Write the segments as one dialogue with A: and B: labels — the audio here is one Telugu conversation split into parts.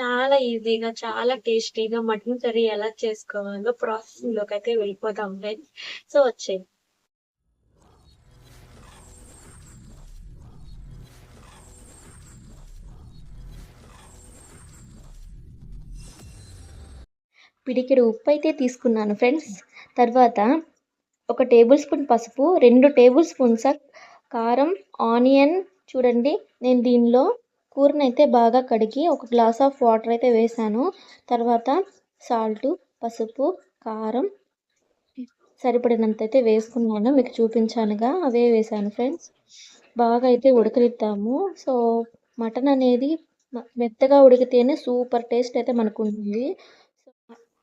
A: చాలా ఈజీగా చాలా టేస్టీగా మటన్ కర్రీ ఎలా చేసుకోవాలో ప్రాసెసింగ్లోకి అయితే వెళ్ళిపోతాం ఫ్రెండ్స్ సో వచ్చేది
B: పిడికెడు ఉప్పు అయితే తీసుకున్నాను ఫ్రెండ్స్ తర్వాత ఒక టేబుల్ స్పూన్ పసుపు రెండు టేబుల్ స్పూన్స్ కారం ఆనియన్ చూడండి నేను దీనిలో కూరని అయితే బాగా కడిగి ఒక గ్లాస్ ఆఫ్ వాటర్ అయితే వేసాను. తర్వాత సాల్ట్ పసుపు కారం సరిపడినంత అయితే వేసుకున్నాను. మీకు చూపించానుగా అవే వేసాను ఫ్రెండ్స్. బాగా అయితే ఉడకనిద్దాము. సో మటన్ అనేది మెత్తగా ఉడికితేనే సూపర్ టేస్ట్ అయితే మనకు ఉంటుంది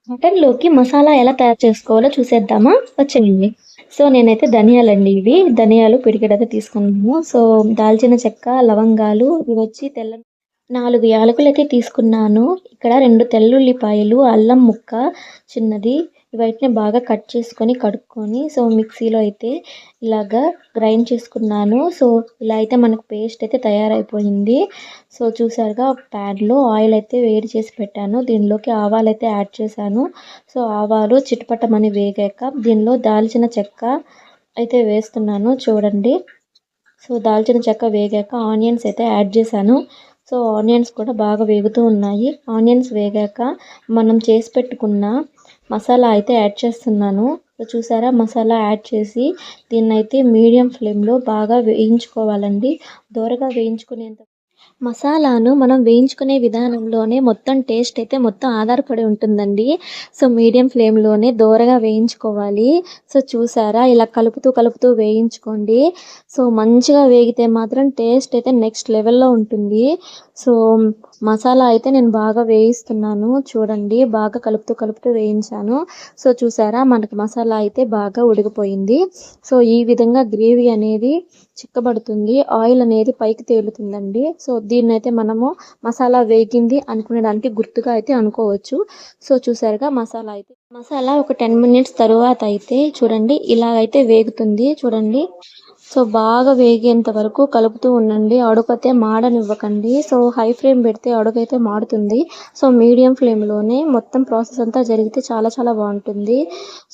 B: మటన్లోకి మసాలా ఎలా తయారు చేసుకోవాలో చూసేద్దామా? వచ్చేయండి. సో నేనైతే ధనియాలండి ఇవి. ధనియాలు పిడికెడైతే తీసుకున్నాము. సో దాల్చిన చెక్క లవంగాలు ఇవి వచ్చి తెల్ల నాలుగు యాలకులు అయితే తీసుకున్నాను. ఇక్కడ రెండు తెల్లుల్లిపాయలు అల్లం ముక్క చిన్నది ఇవైతే బాగా కట్ చేసుకొని కడుక్కొని సో మిక్సీలో అయితే ఇలాగా గ్రైండ్ చేసుకున్నాను. సో ఇలా అయితే మనకు పేస్ట్ అయితే తయారైపోయింది. సో చూసారుగా ప్యాన్లో ఆయిల్ అయితే వేడి చేసి పెట్టాను. దీనిలోకి ఆవాలు అయితే యాడ్ చేశాను. సో ఆవాలు చిటపటమని వేగాక దీనిలో దాల్చిన చెక్క అయితే వేస్తున్నాను. చూడండి. సో దాల్చిన చెక్క వేగాక ఆనియన్స్ అయితే యాడ్ చేశాను. సో ఆనియన్స్ కూడా బాగా వేగుతూ ఉన్నాయి. ఆనియన్స్ వేగాక మనం చేసి పెట్టుకున్న మసాలా అయితే యాడ్ చేస్తున్నాను. చూసారా మసాలా యాడ్ చేసి దీన్నైతే మీడియం ఫ్లేమ్లో బాగా వేయించుకోవాలండి. దోరగా వేయించుకునేంత మసాలాను మనం వేయించుకునే విధానంలోనే మొత్తం టేస్ట్ అయితే మొత్తం ఆధారపడి ఉంటుందండి. సో మీడియం ఫ్లేమ్లోనే దోరగా వేయించుకోవాలి. సో చూసారా? ఇలా కలుపుతూ కలుపుతూ వేయించుకోండి. సో మంచిగా వేగితే మాత్రం టేస్ట్ అయితే నెక్స్ట్ లెవెల్లో ఉంటుంది. సో మసాలా అయితే నేను బాగా వేయిస్తున్నాను. చూడండి బాగా కలుపుతూ కలుపుతూ వేయించాను. సో చూసారా మనకి మసాలా అయితే బాగా ఉడికిపోయింది. సో ఈ విధంగా గ్రేవీ అనేది చిక్కబడుతుంది. ఆయిల్ అనేది పైకి తేలుతుందండి. సో దీన్ని అయితే మనము మసాలా వేగింది అనుకునేదానికి గుర్తుగా అయితే అనుకోవచ్చు. సో చూసారుగా మసాలా అయితే మసాలా ఒక టెన్ మినిట్స్ తరువాత అయితే చూడండి ఇలాగైతే వేగుతుంది. చూడండి. సో బాగా వేగేంత వరకు కలుపుతూ ఉండండి. అడుగైతే మాడనివ్వకండి. సో హై ఫ్లేమ్ పెడితే అడుగైతే మాడుతుంది. సో మీడియం ఫ్లేమ్లోనే మొత్తం ప్రాసెస్ అంతా జరిగితే చాలా చాలా బాగుంటుంది.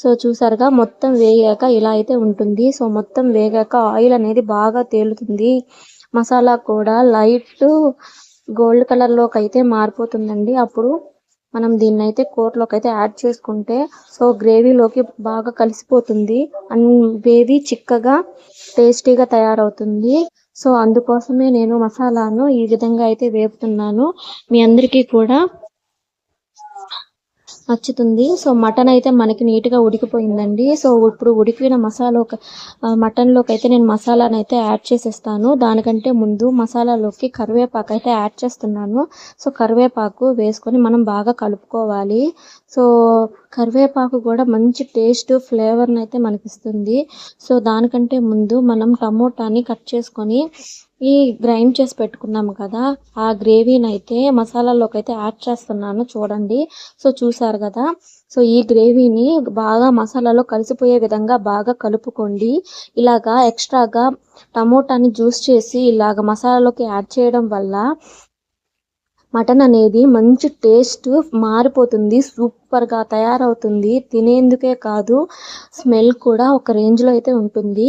B: సో చూసారుగా మొత్తం వేగాక ఇలా అయితే ఉంటుంది. సో మొత్తం వేగాక ఆయిల్ అనేది బాగా తేలుతుంది. మసాలా కూడా లైట్ గోల్డ్ కలర్లోకి అయితే మారిపోతుందండి. అప్పుడు మనం దీన్ని అయితే కూరలోకి అయితే యాడ్ చేసుకుంటే సో గ్రేవీలోకి బాగా కలిసిపోతుంది. అండ్ గ్రేవీ చిక్కగా టేస్టీగా తయారవుతుంది. సో అందుకోసమే నేను మసాలాను ఈ విధంగా అయితే వేపుతున్నాను. మీ అందరికీ కూడా నచ్చుతుంది సో మటన్ అయితే మనకి నీట్గా ఉడికిపోయిందండి. సో ఇప్పుడు ఉడికిన మసాలా మటన్లోకి అయితే నేను మసాలాను అయితే యాడ్ చేసేస్తాను. దానికంటే ముందు మసాలాలోకి కరివేపాకు అయితే యాడ్ చేస్తున్నాను. సో కరివేపాకు వేసుకొని మనం బాగా కలుపుకోవాలి. సో కరివేపాకు కూడా మంచి టేస్ట్ ఫ్లేవర్ని అయితే మనకిస్తుంది. సో దానికంటే ముందు మనం టమోటాని కట్ చేసుకొని ఈ గ్రైండ్ చేసి పెట్టుకున్నాము కదా ఆ గ్రేవీని అయితే మసాలాలోకి అయితే యాడ్ చేస్తున్నాను చూడండి. సో చూసారు కదా? సో ఈ గ్రేవీని బాగా మసాలాలో కలిసిపోయే విధంగా బాగా కలుపుకోండి. ఇలాగా ఎక్స్ట్రాగా టమోటాని జ్యూస్ చేసి ఇలాగ మసాలాలోకి యాడ్ చేయడం వల్ల మటన్ అనేది మంచి టేస్ట్ మారిపోతుంది సూపర్గా తయారవుతుంది. తినేందుకే కాదు స్మెల్ కూడా ఒక రేంజ్లో అయితే ఉంటుంది.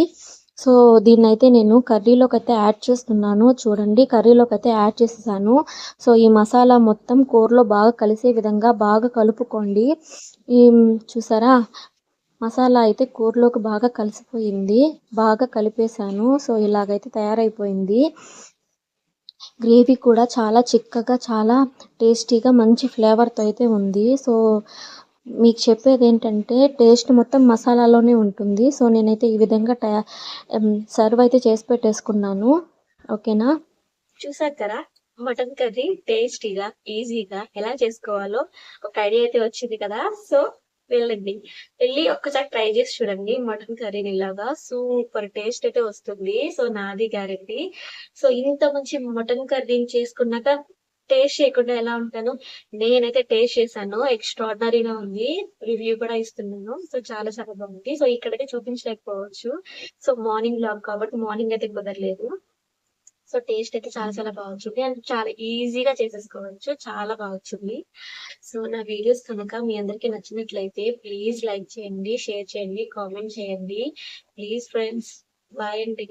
B: సో దీన్ని అయితే నేను కర్రీలోకి అయితే యాడ్ చేస్తున్నాను. చూడండి కర్రీలోకి అయితే యాడ్ చేసేసాను. సో ఈ మసాలా మొత్తం కూరలో బాగా కలిసే విధంగా బాగా కలుపుకోండి. ఈ చూసారా మసాలా అయితే కూరలోకి బాగా కలిసిపోయింది. బాగా కలిపేశాను. సో ఇలాగైతే తయారైపోయింది. గ్రేవీ కూడా చాలా చిక్కగా చాలా టేస్టీగా మంచి ఫ్లేవర్తో అయితే ఉంది. సో మీకు చెప్పేది ఏంటంటే టేస్ట్ మొత్తం మసాలాలోనే ఉంటుంది. సో నేనైతే ఈ విధంగా టయా సర్వ్ అయితే చేసి పెట్టేసుకున్నాను. ఓకేనా?
A: చూసారు కదా? మటన్ కర్రీ టేస్టీగా ఈజీగా ఎలా చేసుకోవాలో ఒక ఐడియా అయితే వచ్చింది కదా? సో వెళ్ళండి. వెళ్ళి ఒక్కసారి ట్రై చేసి చూడండి. మటన్ కర్రీని ఇలాగా సూపర్ టేస్ట్ అయితే వస్తుంది. సో నాది గ్యారెంటీ సో ఇంత మంచి మటన్ కర్రీని చేసుకున్నాక టేస్ట్ చేయకుండా ఎలా ఉంటాను? నేనైతే టేస్ట్ చేశాను. ఎక్స్ట్రాడినరీగా ఉంది. రివ్యూ కూడా ఇస్తున్నాను. సో చాలా చాలా బాగుంది. సో ఇక్కడైతే చూపించలేకపోవచ్చు. సో మార్నింగ్ లాగ్ కాబట్టి మార్నింగ్ అయితే కుదరలేదు. సో టేస్ట్ అయితే చాలా చాలా బాగా అండ్ చాలా ఈజీగా చేసేసుకోవచ్చు. చాలా బాగా వచ్చింది సో నా వీడియోస్ కనుక మీ అందరికీ నచ్చినట్లయితే ప్లీజ్ లైక్ చేయండి షేర్ చేయండి కామెంట్ చేయండి. ప్లీజ్ ఫ్రెండ్స్ బాయ్ అండి.